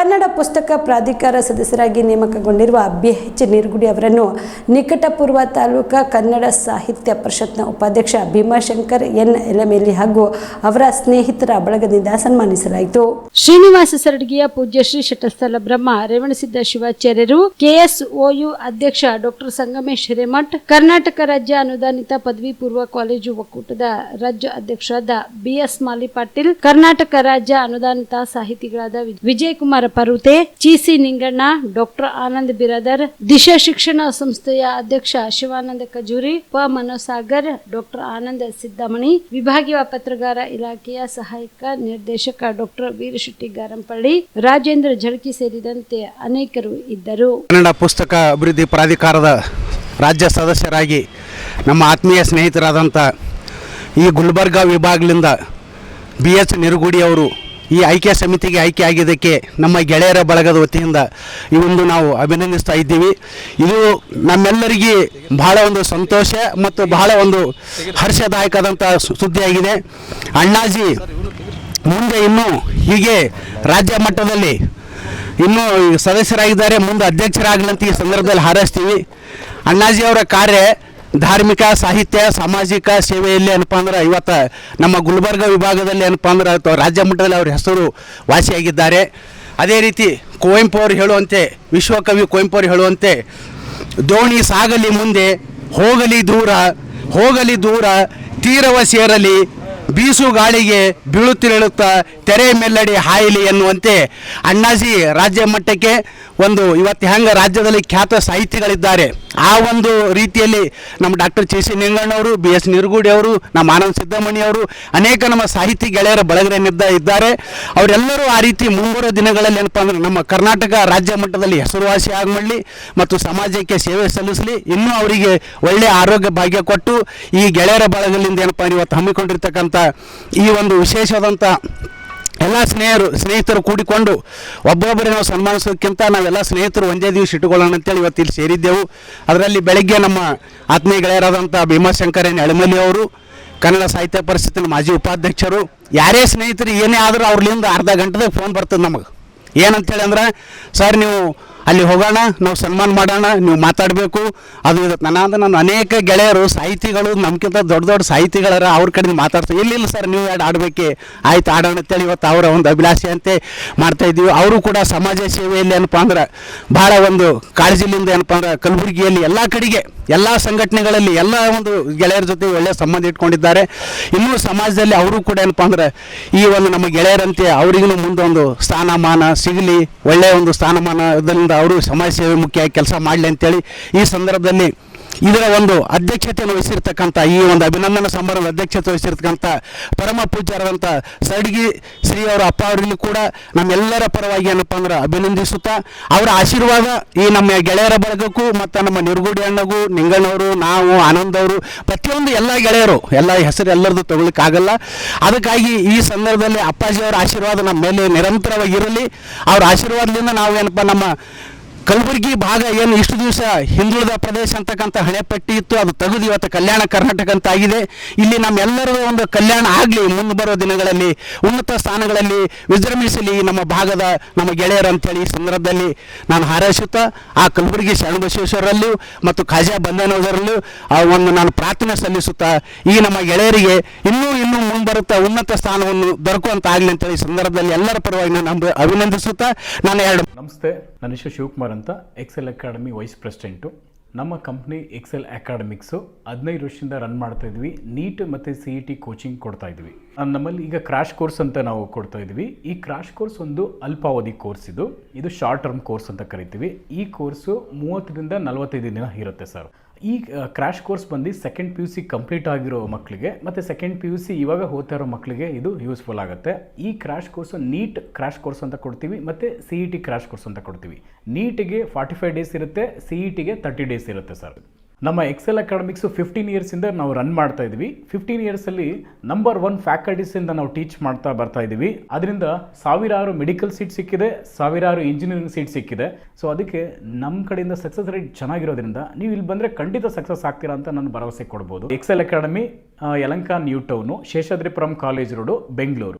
ಕನ್ನಡ ಪುಸ್ತಕ ಪ್ರಾಧಿಕಾರ ಸದಸ್ಯರಾಗಿ ನೇಮಕಗೊಂಡಿರುವ ಬಿ ಎಚ್ ನಿರ್ಗುಡಿ ಅವರನ್ನು ನಿಕಟಪೂರ್ವ ತಾಲೂಕಾ ಕನ್ನಡ ಸಾಹಿತ್ಯ ಪರಿಷತ್ನ ಉಪಾಧ್ಯಕ್ಷ ಭೀಮಾಶಂಕರ್ ಎನ್ ಎಲಮೇಲಿ ಹಾಗೂ ಅವರ ಸ್ನೇಹಿತರ ಬಳಗದಿಂದ ಸನ್ಮಾನಿಸಲಾಯಿತು. ಶ್ರೀನಿವಾಸ ಸರಡಗಿಯ ಪೂಜ್ಯ ಶ್ರೀ ಶಟಸ್ಥಲ ಬ್ರಹ್ಮ, ರೇವಣಸಿದ್ದ ಶಿವಾಚಾರ್ಯರು, ಕೆಎಸ್ಒಯು ಅಧ್ಯಕ್ಷ ಡಾಕ್ಟರ್ ಸಂಗಮೇಶ್ ಹಿರೇಮಠ್, ಕರ್ನಾಟಕ ರಾಜ್ಯ ಅನುದಾನಿತ ಪದವಿ ಪೂರ್ವ ಕಾಲೇಜು ಒಕ್ಕೂಟದ ರಾಜ್ಯ ಅಧ್ಯಕ್ಷರಾದ ಬಿಎಸ್ ಮಾಲಿ ಪಾಟೀಲ್, ಕರ್ನಾಟಕ ರಾಜ್ಯ ಅನುದಾನಿತ ಸಾಹಿತಿಗಳಾದ ವಿಜಯ್ ಕುಮಾರ ಪರುತೆ ಚಿಸಿ ನಿಂಗಣ್ಣ ಡಾಕ್ಟರ್ ಆನಂದ್ ಬಿರಾದರ್ ದಿಶಾ ಶಿಕ್ಷಣ ಸಂಸ್ಥೆಯ ಅಧ್ಯಕ್ಷ ಶಿವಾನಂದ ಖಜೂರಿ ಪ ಮನೋಸಾಗರ್ ಡಾಕ್ಟರ್ ಆನಂದ್ ಸಿದ್ದಮಣಿ ವಿಭಾಗೀಯ ಪತ್ರಗಾರ ಇಲಾಖೆಯ ಸಹಾಯಕ ನಿರ್ದೇಶಕ ಡಾಕ್ಟರ್ ವೀರಶೆಟ್ಟಿ ಗಾರಂಪಳ್ಳಿ ರಾಜೇಂದ್ರ ಝಳಕಿ ಸೇರಿದಂತೆ ಅನೇಕರು ಇದ್ದರು ಕನ್ನಡ ಪುಸ್ತಕ ಅಭಿವೃದ್ಧಿ ಪ್ರಾಧಿಕಾರದ ರಾಜ್ಯ ಸದಸ್ಯರಾಗಿ ನಮ್ಮ ಆತ್ಮೀಯ ಸ್ನೇಹಿತರಾದಂಥ ಈ ಗುಲ್ಬರ್ಗಾ ವಿಭಾಗದಿಂದ ಬಿ ಎಚ್ ನಿರುಗುಡಿ ಅವರು ಈ ಆಯ್ಕೆ ಸಮಿತಿಗೆ ಆಯ್ಕೆ ಆಗಿದ್ದಕ್ಕೆ ನಮ್ಮ ಗೆಳೆಯರ ಬಳಗದ ವತಿಯಿಂದ ಈ ಒಂದು ನಾವು ಅಭಿನಂದಿಸ್ತಾ ಇದ್ದೀವಿ. ಇದು ನಮ್ಮೆಲ್ಲರಿಗೆ ಬಹಳ ಒಂದು ಸಂತೋಷ ಮತ್ತು ಬಹಳ ಒಂದು ಹರ್ಷದಾಯಕದಂಥ ಸುದ್ದಿಯಾಗಿದೆ. ಅಣ್ಣಾಜಿ, ಮುಂದೆ ಇನ್ನೂ ಹೀಗೆ ರಾಜ್ಯ ಮಟ್ಟದಲ್ಲಿ ಇನ್ನೂ ಸದಸ್ಯರಾಗಿದ್ದಾರೆ. ಮುಂದೆ ಅಧ್ಯಕ್ಷರಾಗಲಂತ ಈ ಸಂದರ್ಭದಲ್ಲಿ ಹಾರೈಸ್ತೀವಿ. ಅಣ್ಣಾಜಿ ಅವರ ಕಾರ್ಯ ಧಾರ್ಮಿಕ, ಸಾಹಿತ್ಯ, ಸಾಮಾಜಿಕ ಸೇವೆಯಲ್ಲಿ ಏನಪ್ಪ ಅಂದ್ರೆ ಇವತ್ತು ನಮ್ಮ ಗುಲ್ಬರ್ಗ ವಿಭಾಗದಲ್ಲಿ ಏನಪ್ಪ ಅಂದ್ರೆ ಅಥವಾ ರಾಜ್ಯ ಮಟ್ಟದಲ್ಲಿ ಅವ್ರ ಹೆಸರು ವಾಸಿಯಾಗಿದ್ದಾರೆ. ಅದೇ ರೀತಿ ಕುವೆಂಪು ಅವರು ಹೇಳುವಂತೆ, ವಿಶ್ವಕವಿ ಕುವೆಂಪು ಅವರು ಹೇಳುವಂತೆ, ದೋಣಿ ಸಾಗಲಿ ಮುಂದೆ, ಹೋಗಲಿ ದೂರ ಹೋಗಲಿ ದೂರ, ತೀರವ ಸೇರಲಿ, ಬೀಸು ಗಾಳಿಗೆ ಬೀಳುತ್ತಿರಳುತ್ತಾ, ತೆರೆ ಮೆಲ್ಲಡಿ ಹಾಯಲಿ ಎನ್ನುವಂತೆ ಅಣ್ಣಾಜಿ ರಾಜ್ಯ ಮಟ್ಟಕ್ಕೆ ಒಂದು ಇವತ್ತು ಹೆಂಗೆ ರಾಜ್ಯದಲ್ಲಿ ಖ್ಯಾತ ಸಾಹಿತಿಗಳಿದ್ದಾರೆ. ಆ ಒಂದು ರೀತಿಯಲ್ಲಿ ನಮ್ಮ ಡಾಕ್ಟರ್ ಚಿ ಸಿ ನಿಂಗಣ್ಣವರು ಬಿ ಎಸ್ ನಿರ್ಗುಡಿ ಅವರು, ನಮ್ಮ ಆನಂದ್ ಸಿದ್ದಮಣಿ ಅವರು, ಅನೇಕ ನಮ್ಮ ಸಾಹಿತಿ ಗೆಳೆಯರ ಬಳಗರೇನಿದ್ದ ಇದ್ದಾರೆ. ಅವರೆಲ್ಲರೂ ಆ ರೀತಿ ಮುಂಬರುವ ದಿನಗಳಲ್ಲಿ ಏನಪ್ಪ ಅಂದ್ರೆ ನಮ್ಮ ಕರ್ನಾಟಕ ರಾಜ್ಯ ಮಟ್ಟದಲ್ಲಿ ಹೆಸರುವಾಸಿ ಆಗಮಳ್ಳಿ ಮತ್ತು ಸಮಾಜಕ್ಕೆ ಸೇವೆ ಸಲ್ಲಿಸಲಿ. ಇನ್ನೂ ಅವರಿಗೆ ಒಳ್ಳೆಯ ಆರೋಗ್ಯ ಭಾಗ್ಯ ಕೊಟ್ಟು ಈ ಗೆಳೆಯರ ಬಳಗದಿಂದ ಏನಪ್ಪ ಇವತ್ತು ಹಮ್ಮಿಕೊಂಡಿರ್ತಕ್ಕಂಥ ಈ ಒಂದು ವಿಶೇಷವಾದಂಥ ಎಲ್ಲ ಸ್ನೇಹರು, ಸ್ನೇಹಿತರು ಕೂಡಿಕೊಂಡು ಒಬ್ಬೊಬ್ಬರೇ ನಾವು ಸನ್ಮಾನಿಸೋದಕ್ಕಿಂತ ನಾವೆಲ್ಲ ಸ್ನೇಹಿತರು ಒಂದೇ ದಿವಸ ಇಟ್ಟುಕೊಳ್ಳೋಣ ಅಂತೇಳಿ ಇವತ್ತು ಇಲ್ಲಿ ಸೇರಿದ್ದೆವು. ಅದರಲ್ಲಿ ಬೆಳಗ್ಗೆ ನಮ್ಮ ಆತ್ಮೀಯ ಗೆಳೆಯರಾದಂಥ ಎನ್ ಎಳಮಲಿ ಅವರು, ಕನ್ನಡ ಸಾಹಿತ್ಯ ಪರಿಷತ್ತಿನ ಮಾಜಿ ಉಪಾಧ್ಯಕ್ಷರು. ಯಾರೇ ಸ್ನೇಹಿತರು ಏನೇ ಆದರೂ ಅವ್ರಲಿಂದ ಅರ್ಧ ಗಂಟೆದಾಗ ಫೋನ್ ಬರ್ತದೆ ನಮಗೆ. ಏನಂತೇಳಿ ಅಂದ್ರೆ, ಸರ್, ನೀವು ಅಲ್ಲಿ ಹೋಗೋಣ, ನಾವು ಸನ್ಮಾನ ಮಾಡೋಣ, ನೀವು ಮಾತಾಡಬೇಕು. ಅದು ಅಂದ್ರೆ ನಾನು ಅನೇಕ ಗೆಳೆಯರು, ಸಾಹಿತಿಗಳು ನಮ್ಗಿಂತ ದೊಡ್ಡ ದೊಡ್ಡ ಸಾಹಿತಿಗಳರ ಅವ್ರ ಕಡೆಯಿಂದ ಮಾತಾಡ್ತಾರೆ ಇಲ್ಲ ಸರ್ ನೀವು ಎರಡು ಆಡಬೇಕೆ? ಆಯ್ತು, ಆಡೋಣ ಅಂತೇಳಿ ಇವತ್ತು ಅವರ ಒಂದು ಅಭಿಲಾಷೆ ಅಂತೆ ಮಾಡ್ತಾ ಇದ್ದೀವಿ. ಅವರು ಕೂಡ ಸಮಾಜ ಸೇವೆಯಲ್ಲಿ ಏನಪ್ಪ ಅಂದ್ರೆ ಭಾಳ ಒಂದು ಕಾಳಜಿಲಿಂದ ಏನಪ್ಪ ಅಂದ್ರೆ ಕಲಬುರಗಿಯಲ್ಲಿ ಎಲ್ಲ ಕಡೆಗೆ, ಎಲ್ಲ ಸಂಘಟನೆಗಳಲ್ಲಿ ಎಲ್ಲ ಒಂದು ಗೆಳೆಯರ ಜೊತೆ ಒಳ್ಳೆಯ ಸಂಬಂಧ ಇಟ್ಕೊಂಡಿದ್ದಾರೆ. ಇನ್ನೂ ಸಮಾಜದಲ್ಲಿ ಅವರು ಕೂಡ ಏನಪ್ಪ ಅಂದ್ರೆ ಈ ಒಂದು ನಮ್ಮ ಗೆಳೆಯರಂತೆ ಅವರಿಗೂ ಮುಂದೊಂದು ಸ್ಥಾನಮಾನ ಸಿಗಲಿ ಒಳ್ಳೆಯ ಒಂದು ಸ್ಥಾನಮಾನದಿಂದ ಅವರು ಸಮಾಜ ಸೇವೆ ಮುಖ್ಯ ಕೆಲಸ ಮಾಡಲಿ ಅಂತೇಳಿ ಈ ಸಂದರ್ಭದಲ್ಲಿ ಇದರ ಒಂದು ಅಧ್ಯಕ್ಷತೆಯನ್ನು ವಹಿಸಿರ್ತಕ್ಕಂಥ ಈ ಒಂದು ಅಭಿನಂದನಾ ಸಮಾರಂಭದ ಅಧ್ಯಕ್ಷತೆ ವಹಿಸಿರ್ತಕ್ಕಂಥ ಪರಮ ಪೂಜ್ಯರಾದಂಥ ಸಡ್ಗಿ ಶ್ರೀ ಅವರ ಅಪ್ಪ ಅವರಲ್ಲಿ ಕೂಡ ನಮ್ಮೆಲ್ಲರ ಪರವಾಗಿ ಏನಪ್ಪ ಅಂದ್ರೆ ಅಭಿನಂದಿಸುತ್ತಾ, ಅವರ ಆಶೀರ್ವಾದ ಈ ನಮ್ಮ ಗೆಳೆಯರ ಬಳಗಕ್ಕೂ ಮತ್ತು ನಮ್ಮ ನಿರ್ಗುಡಿ ಅಣ್ಣಗೂ ನಿಂಗಣ್ಣವರು ನಾವು, ಆನಂದ್ ಅವರು, ಪ್ರತಿಯೊಂದು ಎಲ್ಲ ಗೆಳೆಯರು, ಎಲ್ಲ ಹೆಸರು ಎಲ್ಲರದ್ದು ತಗೊಳ್ಳಿಕ್ಕಾಗಲ್ಲ ಅದಕ್ಕಾಗಿ ಈ ಸಂದರ್ಭದಲ್ಲಿ ಅಪ್ಪಾಜಿ ಅವರ ಆಶೀರ್ವಾದ ನಮ್ಮ ಮೇಲೆ ನಿರಂತರವಾಗಿ ಇರಲಿ ಅವ್ರ ಆಶೀರ್ವಾದದಿಂದ ನಾವು ಏನಪ್ಪ ನಮ್ಮ ಕಲಬುರಗಿ ಭಾಗ ಏನು ಇಷ್ಟು ದಿವಸ ಹಿಂದುಳಿದ ಪ್ರದೇಶ ಅಂತಕ್ಕಂಥ ಹಣೆಪಟ್ಟಿ ಇತ್ತು, ಅದು ತೆಗೆದು ಇವತ್ತು ಕಲ್ಯಾಣ ಕರ್ನಾಟಕ ಅಂತ ಆಗಿದೆ ಇಲ್ಲಿ ನಮ್ಮೆಲ್ಲರೂ ಒಂದು ಕಲ್ಯಾಣ ಆಗಲಿ, ಮುಂದೆ ಬರುವ ದಿನಗಳಲ್ಲಿ, ಉನ್ನತ ಸ್ಥಾನಗಳಲ್ಲಿ ವಿಜೃಂಭಿಸಲಿ ನಮ್ಮ ಭಾಗದ ನಮ್ಮ ಗೆಳೆಯರು ಅಂತೇಳಿ ಈ ಸಂದರ್ಭದಲ್ಲಿ ನಾನು ಹಾರೈಸುತ್ತಾ, ಆ ಕಲಬುರಗಿ ಶರಣಬಸವೇಶ್ವರರಲ್ಲೂ ಮತ್ತು ಖಾಜಾ ಬಂಧನದರಲ್ಲೂ ಆ ಒಂದು ನಾನು ಪ್ರಾರ್ಥನೆ ಸಲ್ಲಿಸುತ್ತಾ, ಈ ನಮ್ಮ ಗೆಳೆಯರಿಗೆ ಇನ್ನೂ ಇನ್ನೂ ಮುಂದೆ ಬರುತ್ತಾ ಉನ್ನತ ಸ್ಥಾನವನ್ನು ದೊರಕುವಂತ ಆಗಲಿ ಅಂತೇಳಿ ಈ ಸಂದರ್ಭದಲ್ಲಿ ಎಲ್ಲರ ಪರವಾಗಿ ನಾನು ಅಭಿನಂದಿಸುತ್ತಾ, ನಾನು ಎರಡು ನಮಸ್ತೆ, ನನ್ನ ಹೆಸರು ಶಿವಕುಮಾರ್ ಅಂತ ಎಕ್ಸೆಲ್ ಅಕಾಡೆಮಿ ವೈಸ್ ಪ್ರೆಸಿಡೆಂಟು ನಮ್ಮ ಕಂಪ್ನಿ ಎಕ್ಸೆಲ್ ಅಕಾಡೆಮಿಕ್ಸು ಹದಿನೈದು ವರ್ಷದಿಂದ ರನ್ ಮಾಡ್ತಾ ಇದ್ವಿ. ನೀಟ್ ಮತ್ತು ಸಿ ಇ ಟಿ ಕೋಚಿಂಗ್ ಕೊಡ್ತಾ ಇದ್ವಿ. ನಮ್ಮಲ್ಲಿ ಈಗ ಕ್ರಾಶ್ ಕೋರ್ಸ್ ಅಂತ ನಾವು ಕೊಡ್ತಾ ಇದ್ವಿ. ಈ ಕ್ರಾಶ್ ಕೋರ್ಸ್ ಒಂದು ಅಲ್ಪಾವಧಿ ಕೋರ್ಸ್ ಇದು. ಇದು ಶಾರ್ಟ್ ಟರ್ಮ್ ಕೋರ್ಸ್ ಅಂತ ಕರಿತೀವಿ. ಈ ಕೋರ್ಸು ಮೂವತ್ತರಿಂದ ನಲವತ್ತೈದು ದಿನ ಇರುತ್ತೆ ಸರ್ ಈ ಕ್ರಾಶ್ ಕೋರ್ಸ್ ಬಂದು second P U C complete ಆಗಿರೋ ಮಕ್ಕಳಿಗೆ ಮತ್ತು ಸೆಕೆಂಡ್ ಪಿ ಯು ಸಿ ಇವಾಗ ಓದ್ತಾ ಇರೋ ಮಕ್ಕಳಿಗೆ ಇದು ಯೂಸ್ಫುಲ್ ಆಗುತ್ತೆ. ಈ crash course NEET crash course ಅಂತ ಕೊಡ್ತೀವಿ, ಮತ್ತು C E T crash course ಅಂತ ಕೊಡ್ತೀವಿ. ನೀಟಿಗೆ ಫಾರ್ಟಿ ಫೈವ್ ಡೇಸ್ ಇರುತ್ತೆ ಸಿ ಇ ಟಿಗೆ ತರ್ಟಿ ಡೇಸ್ ಇರುತ್ತೆ ಸರ್ ನಮ್ಮ ಎಕ್ಸೆಲ್ ಅಕಾಡೆಮಿಕ್ಸು ಫಿಫ್ಟೀನ್ ಇಯರ್ಸಿಂದ ನಾವು ರನ್ ಮಾಡ್ತಾ ಇದ್ವಿ. ಫಿಫ್ಟೀನ್ ಇಯರ್ಸಲ್ಲಿ ನಂಬರ್ ಒನ್ ಫ್ಯಾಕಲ್ಟೀಸಿಂದ ನಾವು ಟೀಚ್ ಮಾಡ್ತಾ ಬರ್ತಾ ಇದ್ದೀವಿ ಅದರಿಂದ ಸಾವಿರಾರು ಮೆಡಿಕಲ್ ಸೀಟ್ ಸಿಕ್ಕಿದೆ, ಸಾವಿರಾರು ಇಂಜಿನಿಯರಿಂಗ್ ಸೀಟ್ ಸಿಕ್ಕಿದೆ. ಸೊ ಅದಕ್ಕೆ ನಮ್ಮ ಕಡೆಯಿಂದ ಸಕ್ಸಸ್ ರೇಟ್ ಚೆನ್ನಾಗಿರೋದ್ರಿಂದ ನೀವು ಇಲ್ಲಿ ಬಂದರೆ ಖಂಡಿತ ಸಕ್ಸಸ್ ಆಗ್ತೀರಾ ಅಂತ ನಾನು ಭರವಸೆ ಕೊಡ್ಬೋದು. Excel Academy Yelahanka New Town Seshadripuram College Road Bengaluru.